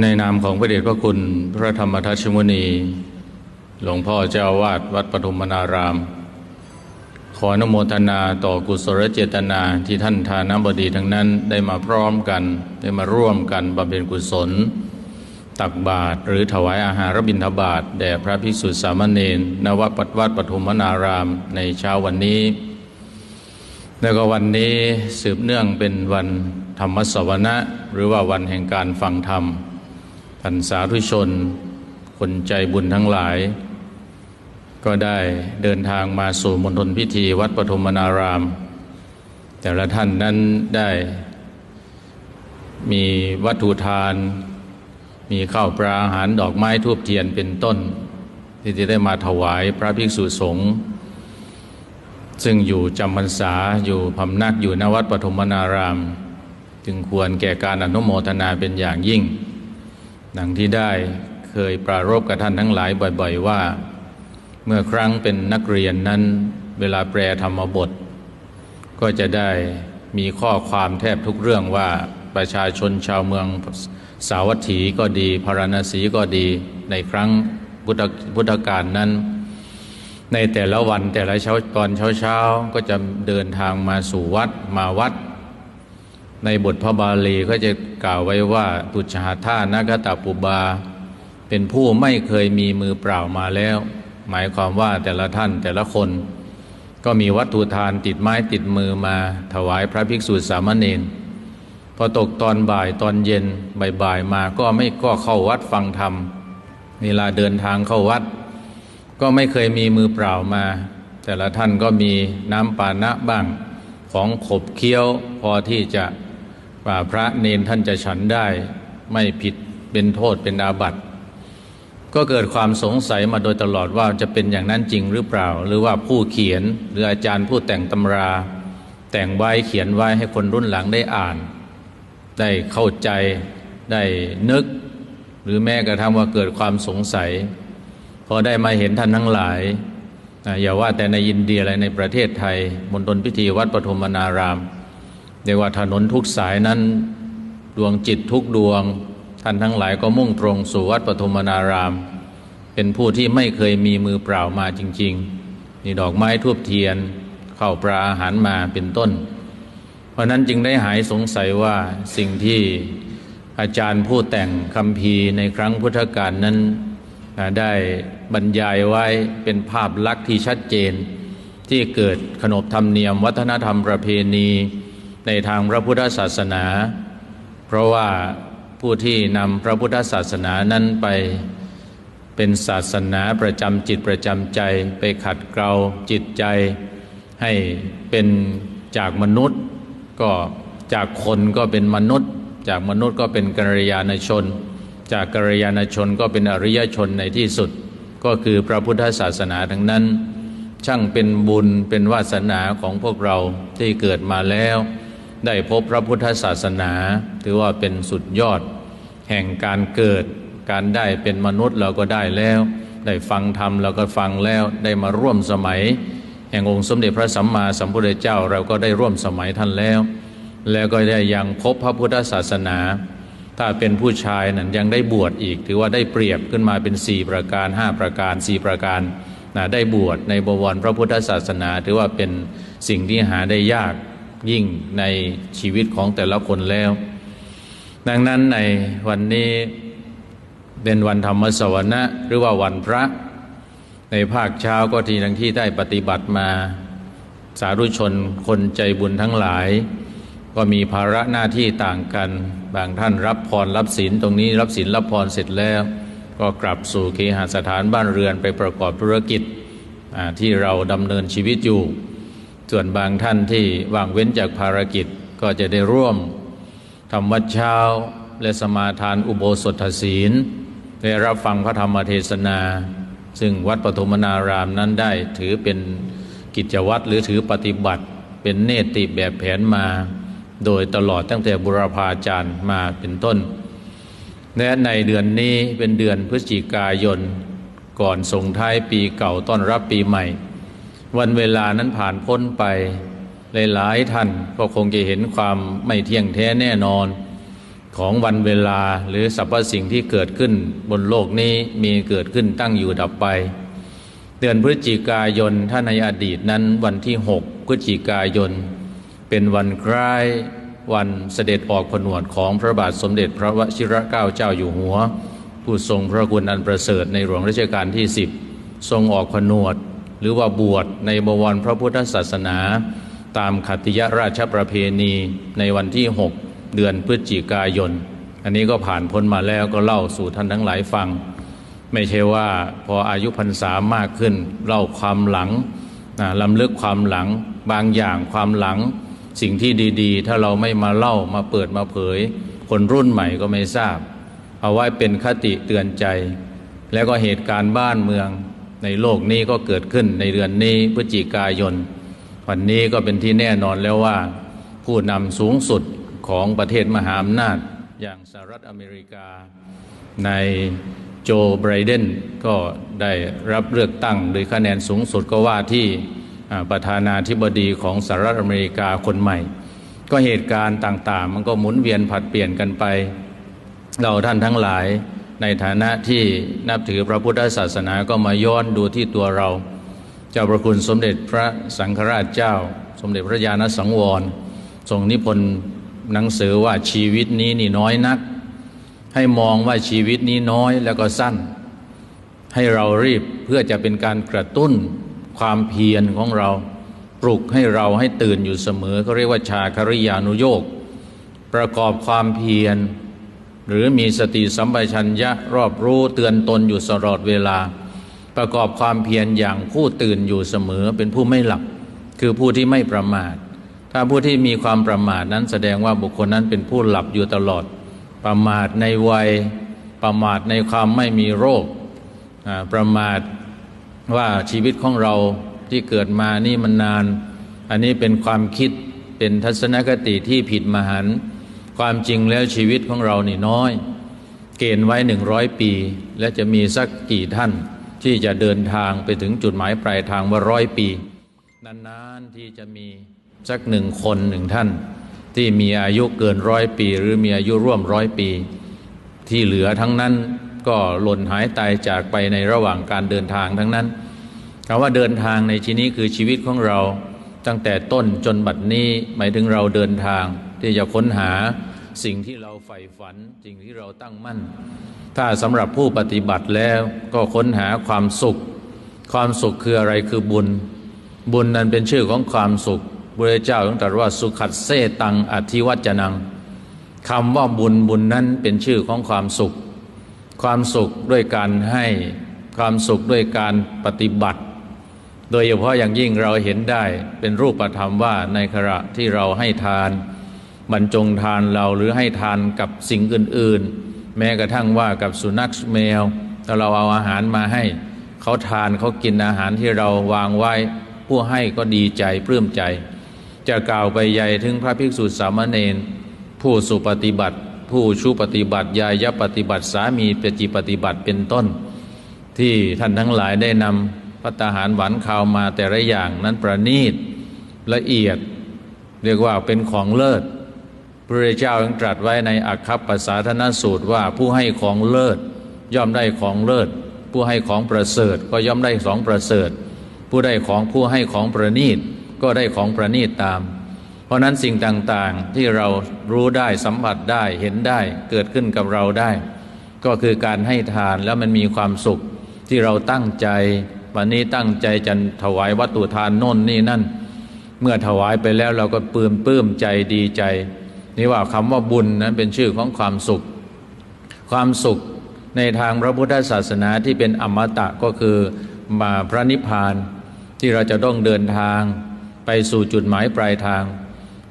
ในนามของพระเดชพระคุณพระธรรมทัชมุนี หลวงพ่อเจ้าวาดวัดปฐุมนาราม ขออนุโมทนาต่อกุศลเจตนาที่ท่านทานบดีทั้งนั้นได้มาพร้อมกัน ได้มาร่วมกันบำเพ็ญกุศล ตักบาตรหรือถวายอาหารบิณฑบาตแด่พระภิกษุสามเณรนวัดปัดวัดปฐุมนารามในเช้าวันนี้ แล้วก็วันนี้สืบเนื่องเป็นวันธรรมสวนะหรือว่าวันแห่งการฟังธรรม ท่านสาธุชน คนใจบุญทั้งหลาย ก็ได้เดินทางมาสู่มณฑลพิธีวัดปฐมนาราม แต่ละท่านนั้นได้ มีวัตถุทาน มีข้าวปลาอาหารดอกไม้ทูบเทียนเป็นต้น ที่จะได้มาถวายพระภิกษุสงฆ์ซึ่งอยู่จำพรรษาอยู่พำนักอยู่ณวัดปฐมนาราม จึงควรแก่การอนุโมทนาเป็นอย่างยิ่ง ดังที่ได้เคยปรารบกับท่านทั้งหลายบ่อยๆว่า เมื่อครั้งเป็นนักเรียนนั้น เวลาแปลธรรมบท ก็จะได้มีข้อความแทบทุกเรื่องว่าประชาชนชาวเมืองสาวัตถีก็ดีพาราณสีก็ดีในครั้งพุทธพุทธกาลนั้น ในแต่ละวันแต่ละเช้าตอนเช้าเช้าก็จะเดินทางมาสู่วัดมาวัด ในบทพระบาลีก็จะกล่าวไว้ว่าตุจหาท่านากตาปุบา เป็นผู้ไม่เคยมีมือเปล่ามาแล้ว หมายความว่าแต่ละท่านแต่ละคน ก็มีวัตถุทานติดไม้ติดมือมาถวายพระภิกษุสามเณรพอตกตอนบ่ายตอนเย็นบ่ายๆมาก็ไม่ก็เข้าวัดฟังธรรม เวลาเดินทางเข้าวัด ก็ไม่เคยมีมือเปล่ามา แต่ละท่านก็มีน้ำปานะบ้าง ของขบเคี้ยวพอที่จะ ว่าพระเนนท่านจะฉันได้ไม่ผิดเป็นโทษเป็นอาบัติ ก็เกิดความสงสัยมาโดยตลอดว่าจะเป็นอย่างนั้นจริงหรือเปล่า หรือว่าผู้เขียนหรืออาจารย์ผู้แต่งตำรา แต่งไว้เขียนไว้ให้คนรุ่นหลังได้อ่าน ได้เข้าใจได้นึก หรือแม้กระทั่งว่าเกิดความสงสัย พอได้มาเห็นท่านทั้งหลายอย่าว่าแต่ในอินเดียอะไรในประเทศไทยมณฑลพิธีวัดปฐมนาราม เรียกว่าถนนทุกสายนั้น ดวงจิตทุกดวง ท่านทั้งหลายก็มุ่งตรงสู่วัดปฐมนาราม เป็นผู้ที่ไม่เคยมีมือเปล่ามาจริง ๆ นี่ดอกไม้ทูบเทียนเข้าปลาอาหารมาเป็นต้น เพราะนั้นจึงได้หายสงสัยว่าสิ่งที่อาจารย์ผู้แต่งคำพีในครั้งพุทธกาลนั้นได้บรรยายไว้เป็นภาพลักษณ์ที่ชัดเจน ที่เกิดขนบธรรมเนียม วัฒนธรรมประเพณี ในทางพระพุทธศาสนา เพราะว่าผู้ที่นำพระพุทธศาสนานั้นไปเป็นศาสนาประจำจิตประจำใจไปขัดเกลาจิตใจให้เป็นจากมนุษย์ ก็จากคนก็เป็นมนุษย์ จากมนุษย์ก็เป็นกัลยาณชน จากกัลยาณชนก็เป็นอริยชนในที่สุด ก็คือพระพุทธศาสนาทั้งนั้น ช่างเป็นบุญเป็นวาสนาของพวกเราที่เกิดมาแล้ว ได้พบพระพุทธศาสนา ถือว่าเป็นสุดยอด แห่งการเกิด การได้เป็นมนุษย์เราก็ได้แล้ว ได้ฟังธรรมเราก็ฟังแล้วได้มาร่วมสมัย แห่งองค์สมเด็จพระสัมมาสัมพุทธเจ้าเราก็ได้ร่วมสมัยท่านแล้ว แล้วก็ได้ยังพบพระพุทธศาสนา ถ้าเป็นผู้ชายนั้นยังได้บวชอีก ถือว่าได้เปรียบขึ้นมาเป็น 4 ประการ 5 ประการ 4 ประการนะได้บวชในบวรพระพุทธศาสนา ถือว่าเป็นสิ่งที่หาได้ยาก ยิ่งในชีวิตของแต่ละคนแล้ว ดังนั้นในวันนี้เป็นวันธรรมสวนะหรือว่าวันพระ ในภาคเช้าก็ทีทั้งที่ได้ปฏิบัติมา สาธุชนคนใจบุญทั้งหลาย ก็มีภาระหน้าที่ต่างกัน บางท่านรับพรรับศีลตรงนี้รับศีลรับพรเสร็จแล้ว ก็กลับสู่เคหสถานบ้านเรือนไปประกอบธุรกิจที่เราดำเนินชีวิตอยู่ ส่วนบางท่านที่ว่างเว้นจากภารกิจก็จะได้ร่วมทำวัดเช้าและสมาทานอุโบสถศีลได้รับฟังพระธรรมเทศนา ซึ่งวัดปฐมนารามนั้นได้ถือเป็นกิจวัตรหรือถือปฏิบัติ เป็นเนติแบบแผนมา โดยตลอดตั้งแต่บุรพาจารย์มาเป็นต้นและในเดือนนี้เป็นเดือนพฤศจิกายน ก่อนส่งท้ายปีเก่าต้อนรับปีใหม่ วันเวลานั้นผ่านพ้นไป หลายๆท่านก็คงจะเห็นความไม่เที่ยงแท้แน่นอน ของวันเวลาหรือสรรพสิ่งที่เกิดขึ้นบนโลกนี้มีเกิดขึ้นตั้งอยู่ดับไป เดือนพฤศจิกายนถ้าในอดีตนั้นวันที่ 6 พฤศจิกายน เป็นวันคล้ายวันเสด็จออกผนวดของพระบาทสมเด็จพระวชิรเกล้าเจ้าอยู่หัว ผู้ทรงพระคุณอันประเสริฐในหลวงรัชกาลที่ 10 ทรงออกผนวด หรือว่าบวชในบวรพระพุทธศาสนา ตามขัตติยราชประเพณีในวันที่ 6 เดือนพฤศจิกายน อันนี้ก็ผ่านพ้นมาแล้วก็เล่าสู่ท่านทั้งหลายฟัง ไม่ใช่ว่าพออายุพรรษามากขึ้น เล่าความหลังนะลำลึกความหลังบางอย่างความหลังสิ่งที่ดีๆ ถ้าเราไม่มาเล่ามาเปิดมาเผย คนรุ่นใหม่ก็ไม่ทราบ เอาไว้เป็นคติเตือนใจ แล้วก็เหตุการณ์บ้านเมือง ในโลกนี้ก็เกิดขึ้นในเดือนนี้พฤศจิกายน วันนี้ก็เป็นที่แน่นอนแล้วว่า ผู้นำสูงสุดของประเทศมหาอำนาจ อย่างสหรัฐอเมริกา ในโจไบรเดนก็ได้รับเลือกตั้งโดยคะแนนสูงสุดก็ว่าที่ประธานาธิบดีของสหรัฐอเมริกาคนใหม่ ก็เหตุการณ์ต่างๆ มันก็หมุนเวียนผัดเปลี่ยนกันไป เราท่านทั้งหลาย ในฐานะที่นับถือพระพุทธศาสนาก็มาย้อนดูที่ตัวเรา เจ้าประคุณสมเด็จพระสังฆราชเจ้า สมเด็จพระญาณสังวรทรงนิพนธ์หนังสือว่าชีวิตนี้นี่น้อยนัก ให้มองว่าชีวิตนี้น้อยแล้วก็สั้น ให้เรารีบเพื่อจะเป็นการกระตุ้นความเพียรของเราปลุกให้เราให้ตื่นอยู่เสมอเขาเรียกว่าชาคริยานุโยกประกอบความเพียร หรือมีสติสัมปชัญญะรอบรู้เตือนตนอยู่ตลอดเวลา ประกอบความเพียรอย่างผู้ตื่นอยู่เสมอเป็นผู้ไม่หลับคือผู้ที่ไม่ประมาท ถ้าผู้ที่มีความประมาทนั้นแสดงว่าบุคคลนั้นเป็นผู้หลับอยู่ตลอด ประมาทในวัย ประมาทในความไม่มีโรค ประมาทว่าชีวิตของเราที่เกิดมานี่มันนาน อันนี้เป็นความคิดเป็นทัศนคติที่ผิดมหันต์ ความจริงแล้วชีวิตของเรานี่น้อย เกณฑ์ไว้หนึ่งร้อยปี และจะมีสักกี่ท่าน ที่จะเดินทางไปถึงจุดหมายปลายทางว่าร้อยปี นานๆที่จะมีสักหนึ่งคนหนึ่งท่าน ที่มีอายุเกินร้อยปี หรือมีอายุร่วมร้อยปี ที่เหลือทั้งนั้นก็หล่นหายตายจากไปในระหว่างการเดินทางทั้งนั้นคำว่าเดินทางในที่นี้คือชีวิตของเรา ตั้งแต่ต้นจนบัดนี้หมายถึงเราเดินทาง ที่จะค้นหาสิ่งที่เราใฝ่ฝันสิ่งที่เราตั้งมั่น ถ้าสำหรับผู้ปฏิบัติแล้วก็ค้นหาความสุข ความสุขคืออะไรคือบุญ บุญนั้นเป็นชื่อของความสุขพระเจ้าต้องตรัสว่าสุขัดเซตังอธิวัจนังคำว่าบุญบุญนั้นเป็นชื่อของความสุข ความสุขด้วยการให้ความสุขด้วยการปฏิบัติ โดยเฉพาะอย่างยิ่งเราเห็นได้เป็นรูปธรรมว่าในขณะที่เราให้ทาน บรรจงทานเราหรือให้ทานกับสิ่งอื่น ๆ แม้กระทั่งว่ากับสุนัขแมวถ้าเราเอาอาหารมาให้เขาทานเขากินอาหารที่เราวางไว้ ผู้ให้ก็ดีใจปลื้มใจ จะกล่าวไปใหญ่ถึงพระภิกษุสามเณรผู้สุปฏิบัติ ผู้ชูปฏิบัติยายปฏิบัติสามีเปจิปฏิบัติเป็นต้น ที่ท่านทั้งหลายได้นำพัตาหารหวานข้าวมาแต่ละอย่างนั้นประณีตละเอียด เรียกว่าเป็นของเลิศ พระเจ้ายังตรัสไว้ในอัคคปสาธนสูตรว่าผู้ให้ของเลิศย่อมได้ของเลิศ ผู้ให้ของประเสริฐก็ย่อมได้ของประเสริฐ ผู้ได้ของผู้ให้ของประณีตก็ได้ของประณีตตาม เพราะนั้นสิ่งต่างๆที่เรารู้ได้สัมผัสได้เห็นได้เกิดขึ้นกับเราได้ ก็คือการให้ทานแล้วมันมีความสุขที่เราตั้งใจ วันนี้ตั้งใจจะถวายวัตถุทานโน่นนี่นั่น เมื่อถวายไปแล้วเราก็ปลื้มปลื้มใจดีใจ นี่ว่าคำว่าบุญนั้นเป็นชื่อของความสุข ความสุขในทางพระพุทธศาสนาที่เป็นอมตะก็คือมาพระนิพพานที่เราจะต้องเดินทางไปสู่จุดหมายปลายทาง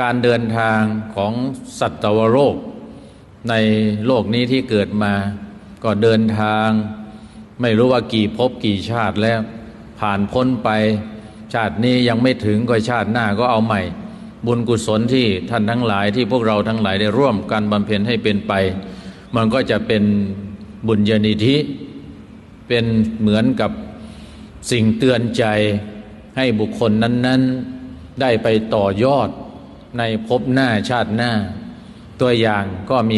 การเดินทางของสัตวโลกในโลกนี้ที่เกิดมา ก็เดินทาง ไม่รู้ว่ากี่ภพกี่ชาติแล้ว ผ่านพ้นไป ชาตินี้ยังไม่ถึงก็ชาติหน้าก็เอาใหม่ บุญกุศลที่ท่านทั้งหลายที่พวกเราทั้งหลายได้ร่วมกันบำเพ็ญให้เป็นไป มันก็จะเป็นบุญญาณิธิเป็นเหมือนกับสิ่งเตือนใจให้บุคคลนั้น ๆ ได้ไปต่อยอดในภพหน้าชาติหน้า ตัวอย่างก็มี